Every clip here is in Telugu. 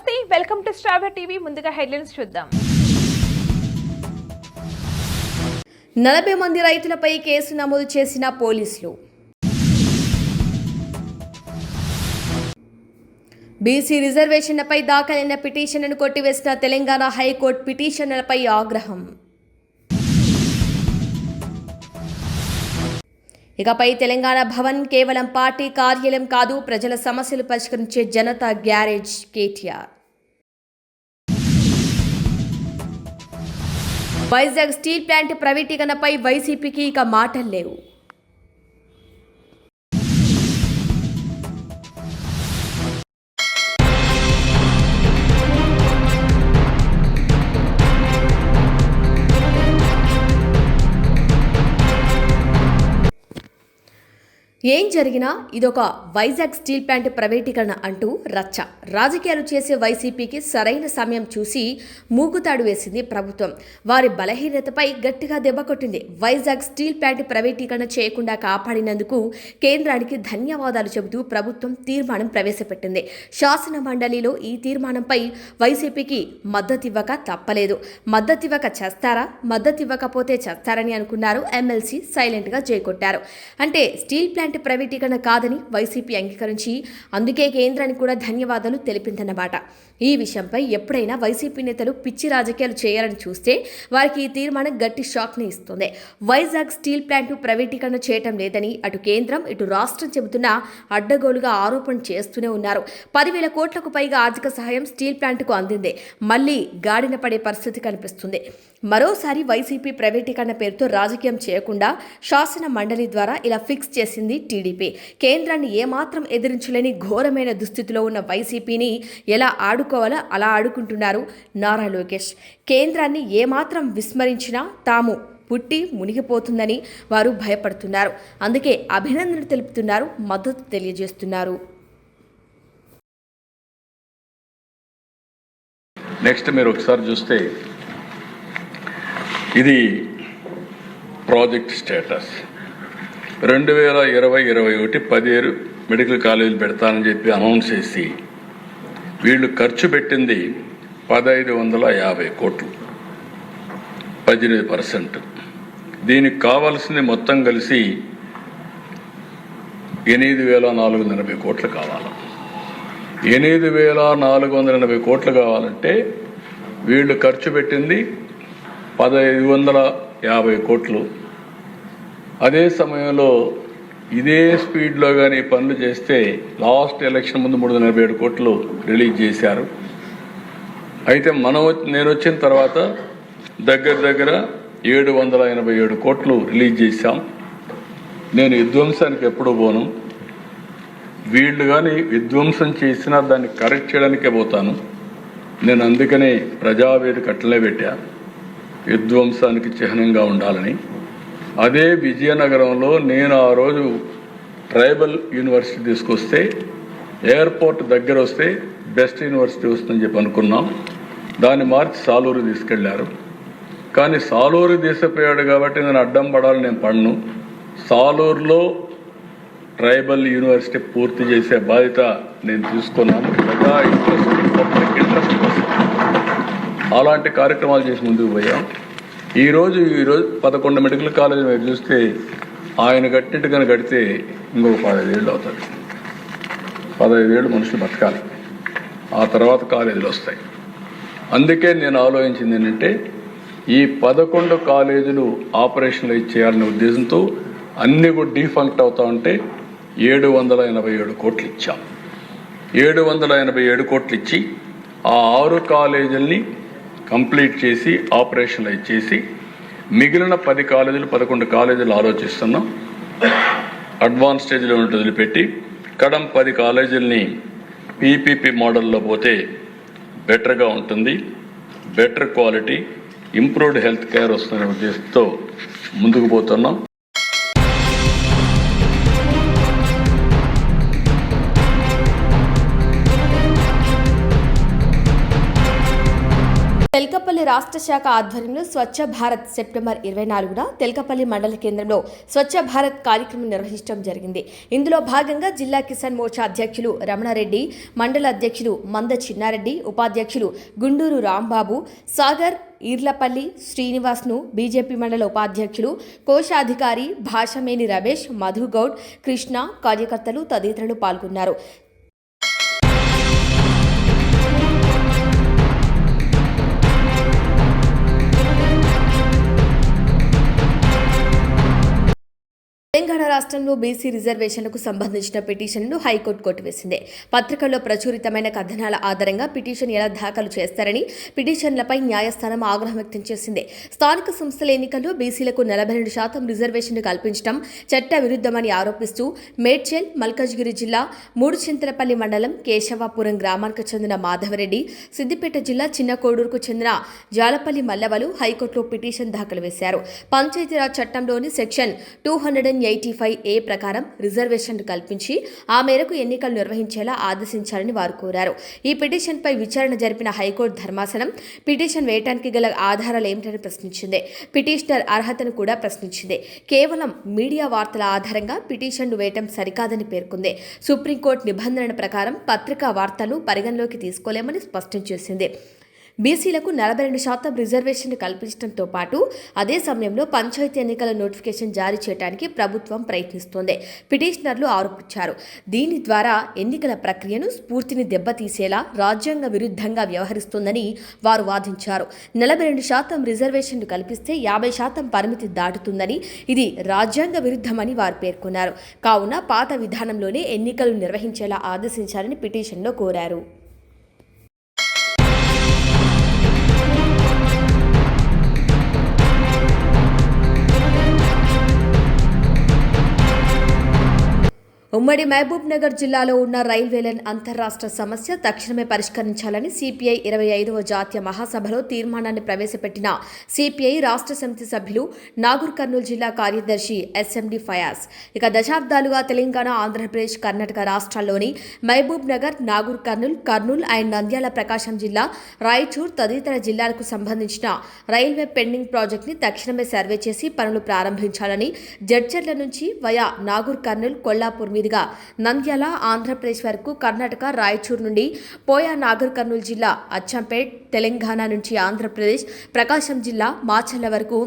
నమస్తే వెల్కమ్ టు స్టార్ టీవీ. ముందుగా హెడ్లైన్స్ చూద్దాం. నలభై మంది రైతులపై కేసు నమోదు చేసిన పోలీసులు. బీసీ రిజర్వేషన్లపై దాఖలైన పిటిషన్లను కొట్టివేసిన తెలంగాణ హైకోర్టు పిటిషన్లపై ఆగ్రహం. ఇకపై తెలంగాణ భవన్ కేవలం పార్టీ కార్యాలయం కాదు ప్రజల సమస్యలు పరిష్కరించే Janatha garage KTR. Vizag steel plant ప్రైవేటీకరణపై వైసీపీకి ఇక మాటలు లేవు. ఏం జరిగినా ఇదొక వైజాగ్ స్టీల్ ప్లాంట్ ప్రైవేటీకరణ అంటూ రచ్చ. రాజకీయాలు చేసే వైసీపీకి సరైన సమయం చూసి మూకుతాడు వేసింది ప్రభుత్వం. వారి బలహీనతపై గట్టిగా దెబ్బ కొట్టింది. వైజాగ్ స్టీల్ ప్లాంట్ ప్రైవేటీకరణ చేయకుండా కాపాడినందుకు కేంద్రానికి ధన్యవాదాలు చెబుతూ ప్రభుత్వం తీర్మానం ప్రవేశపెట్టింది. శాసన మండలిలో ఈ తీర్మానంపై వైసీపీకి మద్దతివ్వక తప్పలేదు. మద్దతివ్వక చేస్తారా? మద్దతివ్వకపోతే చేస్తారని అనుకున్నారు ఎమ్మెల్సీ సైలెంట్గా చేకొట్టారు అంటే స్టీల్ ప్లాంట్ ప్రైవేటీకరణ కాదని వైసీపీ అంగీకరించి అందుకే కేంద్రానికి కూడా ధన్యవాదాలు తెలిపిందన్నమాట. ఈ విషయంపై ఎప్పుడైనా వైసీపీ నేతలు పిచ్చి రాజకీయాలు చేయాలని చూస్తే వారికి ఈ తీర్మానం గట్టి షాక్ని ఇస్తుంది. వైజాగ్ స్టీల్ ప్లాంట్ ప్రైవేటీకరణ చేయటం లేదని అటు కేంద్రం ఇటు రాష్ట్రం చెబుతున్న అడ్డగోలుగా ఆరోపణ చేస్తూనే ఉన్నారు. పదివేల కోట్లకు పైగా ఆర్థిక సహాయం స్టీల్ ప్లాంట్కు అందింది. మళ్ళీ గాడిన పడే పరిస్థితి కనిపిస్తుంది. మరోసారి వైసీపీ ప్రైవేటీకరణ పేరుతో రాజకీయం చేయకుండా శాసన మండలి ద్వారా ఇలా ఫిక్స్ చేసింది టీడీపీ. కేంద్రాన్ని ఏమాత్రం ఎదిరించలేని ఘోరమైన దుస్థితిలో ఉన్న వైసీపీని ఎలా ఆడుకోవాలో అలా ఆడుకుంటున్నారు నారా లోకేష్. కేంద్రాన్ని ఏమాత్రం విస్మరించినా తాము పుట్టి మునిగిపోతుందని వారు భయపడుతున్నారు. అందుకే అభినందనలు తెలుపుతున్నారు మద్దతు తెలియజేస్తున్నారు. నెక్స్ట్ మీరు ఒకసారి చూస్తే ఇది ప్రాజెక్ట్ స్టేటస్. రెండు వేల ఇరవై ఇరవై ఒకటి పదిహేను మెడికల్ కాలేజీలు పెడతానని చెప్పి అనౌన్స్ చేసి వీళ్ళు ఖర్చు పెట్టింది పదహైదు వందల యాభై కోట్లు. పద్దెనిమిది పర్సెంట్. దీనికి కావాల్సింది మొత్తం కలిసి ఎనిమిది వేల నాలుగు వందల ఎనభై కోట్లు కావాలి. ఎనిమిది వేల నాలుగు వందల ఎనభై కోట్లు కావాలంటే వీళ్ళు ఖర్చు పెట్టింది పదహైదు వందల యాభై కోట్లు. అదే సమయంలో ఇదే స్పీడ్లో కానీ పనులు చేస్తే లాస్ట్ ఎలక్షన్ ముందు మూడు వందల నలభై ఏడు కోట్లు రిలీజ్ చేశారు. అయితే మనం వచ్చి- నేను వచ్చిన తర్వాత దగ్గర దగ్గర ఏడు వందల ఎనభై ఏడు కోట్లు రిలీజ్ చేశాం. నేను విధ్వంసానికి ఎప్పుడూ పోను. వీళ్ళు కానీ విధ్వంసం చేసినా దాన్ని కరెక్ట్ చేయడానికే పోతాను. నేను అందుకనే ప్రజావేదిక అట్లనే పెట్టా. విధ్వంసానికి చిహ్నంగా ఉండాలని. అదే విజయనగరంలో నేను ఆ రోజు ట్రైబల్ యూనివర్సిటీ తీసుకొస్తే ఎయిర్పోర్ట్ దగ్గర వస్తే బెస్ట్ యూనివర్సిటీ వస్తుందని చెప్పి అనుకున్నాం. దాన్ని మార్చి సాలూరు తీసుకెళ్ళారు. కానీ సాలూరు తీసుకుపోయాడు కాబట్టి నేను అడ్డం పడాలి నేను పడను. సాలూరులో ట్రైబల్ యూనివర్సిటీ పూర్తి చేసే బాధ్యత నేను తీసుకున్నాను. ప్రజా ఇంట్రెస్ట్ పబ్లిక్ ఇంట్రెస్ట్ కోసం. అలాంటి కార్యక్రమాలు చేసి ముందుకు పోయాం. ఈరోజు ఈరోజు పదకొండు మెడికల్ కాలేజీ మీరు చూస్తే ఆయన కట్టినట్టుగా కడితే ఇంకొక పదహైదేళ్ళు అవుతుంది పదహైదేళ్ళు మనుషులు బతకాలి. ఆ తర్వాత కాలేజీలు వస్తాయి. అందుకే నేను ఆలోచించింది ఏంటంటే ఈ పదకొండు కాలేజీలు ఆపరేషన్లు చేయాలనే ఉద్దేశంతో అన్ని కూడా డీఫంక్ట్ అవుతా ఉంటే ఏడు వందల ఎనభై ఏడు కోట్లు ఇచ్చాం. ఏడు వందల ఎనభై ఏడు కోట్లు ఇచ్చి ఆ ఆరు కాలేజీల్ని కంప్లీట్ చేసి ఆపరేషన్లు చేసి మిగిలిన పది కాలేజీలు పదకొండు కాలేజీలు ఆలోచిస్తున్నాం. అడ్వాన్స్ స్టేజ్లో ఉన్నట్టు వదిలిపెట్టి కడం పది కాలేజీలని పీపీపీ మోడల్లో పోతే బెటర్గా ఉంటుంది. Better quality improved health care వస్తున్న ఉద్దేశంతో ముందుకు పోతున్నాం. తెలకపల్లి రాష్ట్ర శాఖ ఆధ్వర్యంలో స్వచ్ఛ భారత్ సెప్టెంబర్ ఇరవై నాలుగున తెలకపల్లి మండల కేంద్రంలో స్వచ్ఛ భారత్ కార్యక్రమం నిర్వహించడం జరిగింది. ఇందులో భాగంగా జిల్లా కిసాన్ మోర్చా అధ్యక్షులు రమణారెడ్డి మండల అధ్యక్షులు మంద చిన్నారెడ్డి ఉపాధ్యక్షులు గుండూరు రాంబాబు సాగర్ ఈర్లపల్లి శ్రీనివాస్ను బీజేపీ మండల ఉపాధ్యక్షులు కోశాధికారి భాషమేని రమేష్ మధుగౌడ్ కృష్ణ కార్యకర్తలు తదితరులు పాల్గొన్నారు. రాష్ట్రంలో బీసీ రిజర్వేషన్లకు సంబంధించిన పిటిషన్ను హైకోర్టు కొట్టివేసింది. పత్రికల్లో ప్రచురితమైన కథనాల ఆధారంగా పిటిషన్ ఎలా దాఖలు చేస్తారని పిటిషన్లపై న్యాయస్థానం ఆగ్రహం వ్యక్తం చేసింది. స్థానిక సంస్థల ఎన్నికల్లో బీసీలకు నలభై రెండు శాతం రిజర్వేషన్లు కల్పించడం చట్ట విరుద్ధమని ఆరోపిస్తూ మేడ్చల్ మల్కజ్గిరి జిల్లా మూడుచింతలపల్లి మండలం కేశవాపురం గ్రామానికి చెందిన మాధవరెడ్డి సిద్దిపేట జిల్లా చిన్నకోడూరుకు చెందిన జాలపల్లి మల్లవలు హైకోర్టులో పిటిషన్ దాఖలు వేశారు. పంచాయతీరాజ్ చట్టంలోని section two hundred and eighty five A ప్రకారం రిజర్వేషన్లు కల్పించి ఆ మేరకు ఎన్నికలు నిర్వహించేలా ఆదేశించాలని వారు కోరారు. ఈ పిటిషన్పై విచారణ జరిపిన హైకోర్టు ధర్మాసనం పిటిషన్ వేయటానికి గల ఆధారాలు ఏమిటని ప్రశ్నించింది. పిటిషనర్ అర్హతను కూడా ప్రశ్నించింది. కేవలం మీడియా వార్తల ఆధారంగా పిటిషన్లు వేయటం సరికాదని పేర్కొంది. సుప్రీంకోర్టు నిబంధనల ప్రకారం పత్రికా వార్తలు పరిగణలోకి తీసుకోలేమని స్పష్టం చేసింది. బీసీలకు నలభై రెండు శాతం రిజర్వేషన్ కల్పించడంతో పాటు అదే సమయంలో పంచాయతీ ఎన్నికల నోటిఫికేషన్ జారీ చేయడానికి ప్రభుత్వం ప్రయత్నిస్తోంది. పిటిషనర్లు ఆరోపించారు. దీని ద్వారా ఎన్నికల ప్రక్రియను స్ఫూర్తిని దెబ్బతీసేలా రాజ్యాంగ విరుద్ధంగా వ్యవహరిస్తోందని వారు వాదించారు. నలభై రెండు శాతం రిజర్వేషన్లు కల్పిస్తే యాభై శాతం పరిమితి దాటుతుందని ఇది రాజ్యాంగ విరుద్ధమని వారు పేర్కొన్నారు. కావున పాత విధానంలోనే ఎన్నికలు నిర్వహించేలా ఆదేశించాలని పిటిషన్లో కోరారు. ఉమ్మడి మహబూబ్ నగర్ జిల్లాలో ఉన్న రైల్వేలైన్ అంతర్రాష్ట్ర సమస్య తక్షణమే పరిష్కరించాలని సిపిఐ ఇరవై ఐదవ జాతీయ మహాసభలో తీర్మానాన్ని ప్రవేశపెట్టిన సిపిఐ రాష్ట్ర సమితి సభ్యులు నాగూర్ కర్నూలు జిల్లా కార్యదర్శి ఎస్ఎండి ఫయాజ్. ఇక దశాబ్దాలుగా తెలంగాణ ఆంధ్రప్రదేశ్ కర్ణాటక రాష్ట్రాల్లోని మహబూబ్ నగర్ నాగూర్ కర్నూల్ కర్నూలు అండ్ నంద్యాల ప్రకాశం జిల్లా రాయచూర్ తదితర జిల్లాలకు సంబంధించిన రైల్వే పెండింగ్ ప్రాజెక్టుని తక్షణమే సర్వే చేసి పనులు ప్రారంభించాలని జడ్చర్ల నుంచి వయా నాగూర్ కర్నూలు కొల్లాపూర్ మీదుగా నంద్యాల ఆంధ్రప్రదేశ్ వరకు కర్ణాటక రాయచూర్ నుండి పోయా నాగర్ కర్నూలు జిల్లా అచ్చంపేట్ తెలంగాణ నుంచి ఆంధ్రప్రదేశ్ ప్రకాశం జిల్లా మాచల్ల వరకు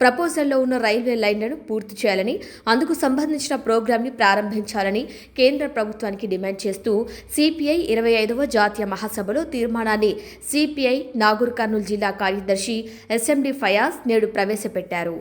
ప్రపోజల్లో ఉన్న రైల్వే లైన్లను పూర్తి చేయాలని అందుకు సంబంధించిన ప్రోగ్రాంని ప్రారంభించాలని కేంద్ర ప్రభుత్వానికి డిమాండ్ చేస్తూ సిపిఐ ఇరవై ఐదవ జాతీయ మహాసభలో తీర్మానాన్ని సిపిఐ నాగూర్ కర్నూలు జిల్లా కార్యదర్శి ఎస్ఎండి ఫయాజ్ నేడు ప్రవేశపెట్టారు.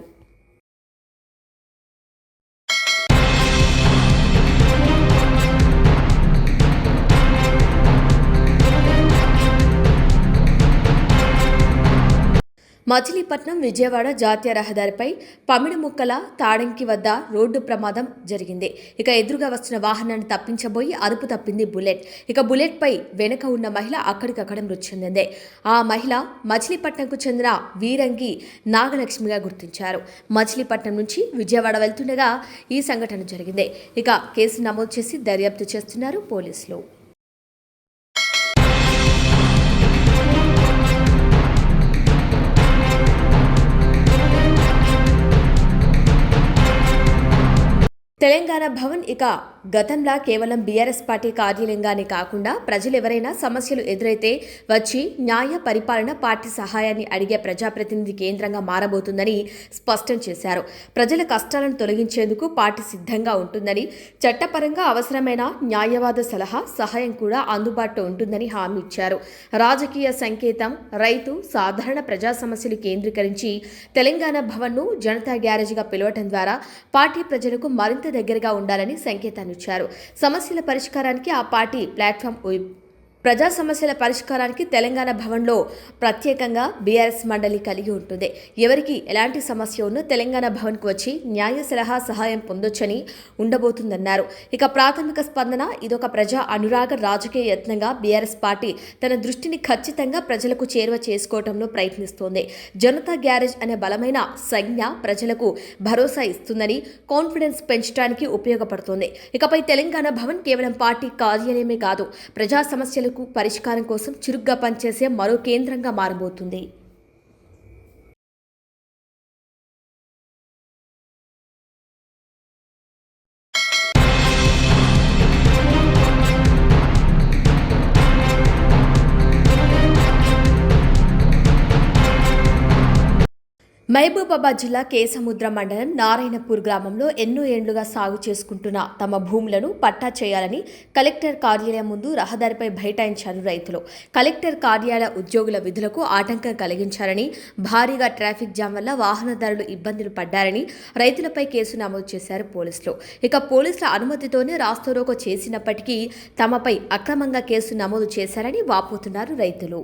మచిలీపట్నం విజయవాడ జాతీయ రహదారిపై పమిడి ముక్కల తాడంకి వద్ద రోడ్డు ప్రమాదం జరిగింది. ఇక ఎదురుగా వచ్చిన వాహనాన్ని తప్పించబోయి అదుపు తప్పింది బుల్లెట్. ఇక బుల్లెట్పై వెనుక ఉన్న మహిళ అక్కడికక్కడ మృతి చెందింది. ఆ మహిళ మచిలీపట్నంకు చెందిన వీరంగి నాగలక్ష్మిగా గుర్తించారు. మచిలీపట్నం నుంచి విజయవాడ వెళ్తుండగా ఈ సంఘటన జరిగింది. ఇక కేసు నమోదు చేసి దర్యాప్తు చేస్తున్నారు పోలీసులు. తెలంగాణ భవన్ ఇక గతంలా కేవలం బీఆర్ఎస్ పార్టీ కార్యాలయంగానే కాకుండా ప్రజలు ఎవరైనా సమస్యలు ఎదురైతే వచ్చి న్యాయ పరిపాలన పార్టీ సహాయాన్ని అడిగే ప్రజాప్రతినిధి కేంద్రంగా మారబోతుందని స్పష్టం చేశారు. ప్రజల కష్టాలను తొలగించేందుకు పార్టీ సిద్ధంగా ఉంటుందని చట్టపరంగా అవసరమైన న్యాయవాద సలహా సహాయం కూడా అందుబాటులో ఉంటుందని హామీ ఇచ్చారు. రాజకీయ సంకేతం రైతు సాధారణ ప్రజా సమస్యలు కేంద్రీకరించి తెలంగాణ భవన్ను జనతా గ్యారేజ్గా పిలవటం ద్వారా పార్టీ ప్రజలకు మరింత దగ్గరగా ఉండాలని సంకేతాన్నిచ్చారు సమస్యల పరిష్కారానికి ఆ పార్టీ ప్లాట్ఫామ్ ప్రజా సమస్యల పరిష్కారానికి తెలంగాణ భవన్లో ప్రత్యేకంగా బీఆర్ఎస్ మండలి కలిగి ఉంటుంది. ఎవరికి ఎలాంటి సమస్య ఉన్నా తెలంగాణ భవన్కు వచ్చి న్యాయ సలహా సహాయం పొందొచ్చని ఉండబోతుందన్నారు. ఇక ప్రాథమిక స్పందన ఇదొక ప్రజా అనురాగ రాజకీయ యత్నంగా బీఆర్ఎస్ పార్టీ తన దృష్టిని ఖచ్చితంగా ప్రజలకు చేరువ చేసుకోవడంలో ప్రయత్నిస్తోంది. జనతా గ్యారేజ్ అనే బలమైన సంజ్ఞ ప్రజలకు భరోసా ఇస్తుందని కాన్ఫిడెన్స్ పెంచడానికి ఉపయోగపడుతోంది. ఇకపై తెలంగాణ భవన్ కేవలం పార్టీ కార్యాలయమే కాదు ప్రజా సమస్యలు సమస్యలకు పరిష్కారం కోసం చురుగ్గా పనిచేసే మరో కేంద్రంగా మారబోతుంది. మహబూబాబాద్ జిల్లా కేసముద్ర మండలం నారాయణపూర్ గ్రామంలో ఎన్నో ఏండ్లుగా సాగు చేసుకుంటున్న తమ భూములను పట్టా చేయాలని కలెక్టర్ కార్యాలయం ముందు రహదారిపై బైఠాయించారు రైతులు. కలెక్టర్ కార్యాలయ ఉద్యోగుల విధులకు ఆటంకం కలిగించారని భారీగా ట్రాఫిక్ జామ్ వల్ల వాహనదారులు ఇబ్బందులు పడ్డారని రైతులపై కేసు నమోదు చేశారు పోలీసులు. ఇక పోలీసుల అనుమతితోనే రాస్తోరోకో చేసినప్పటికీ తమపై అక్రమంగా కేసు నమోదు చేశారని వాపోతున్నారు రైతులు.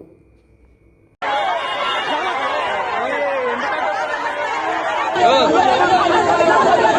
Go.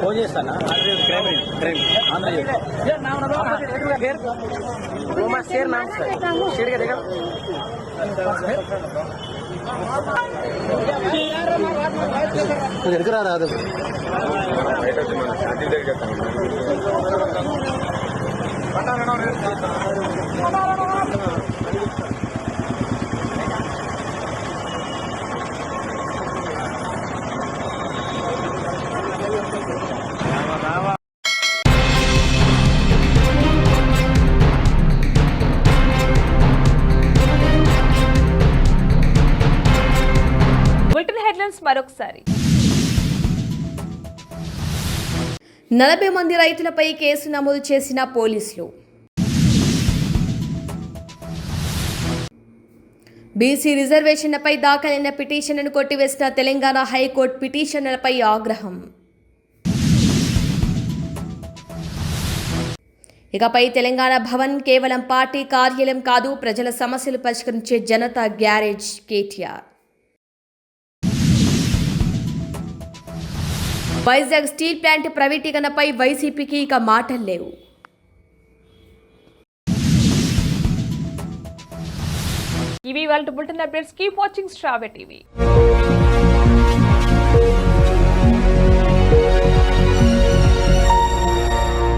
ఫోన్ చేస్తానా? ట్రైన్ ట్రైన్ ఆంధ్రప్రదేశ్ షేర్ నామ్ సార్ షేర్గా దిగా ఎక్కడ రాదు నలభై మంది రైతులపై కేసు నమోదు చేసిన పోలీసులు. బీసీ రిజర్వేషన్లపై దాఖలైన పిటిషన్లను కొట్టివేసిన తెలంగాణ హైకోర్టు పిటిషన్లపై ఆగ్రహం. ఇకపై తెలంగాణ భవన్ కేవలం పార్టీ కార్యాలయం కాదు ప్రజల సమస్యలు పరిష్కరించే Janatha garage KTR. Vizag steel plant ప్రైవేటీకరణపై వైసీపీకి ఇక మాటలు లేవు. ఇవి వాళ్ళ bulletin updates. Keep watching Star TV.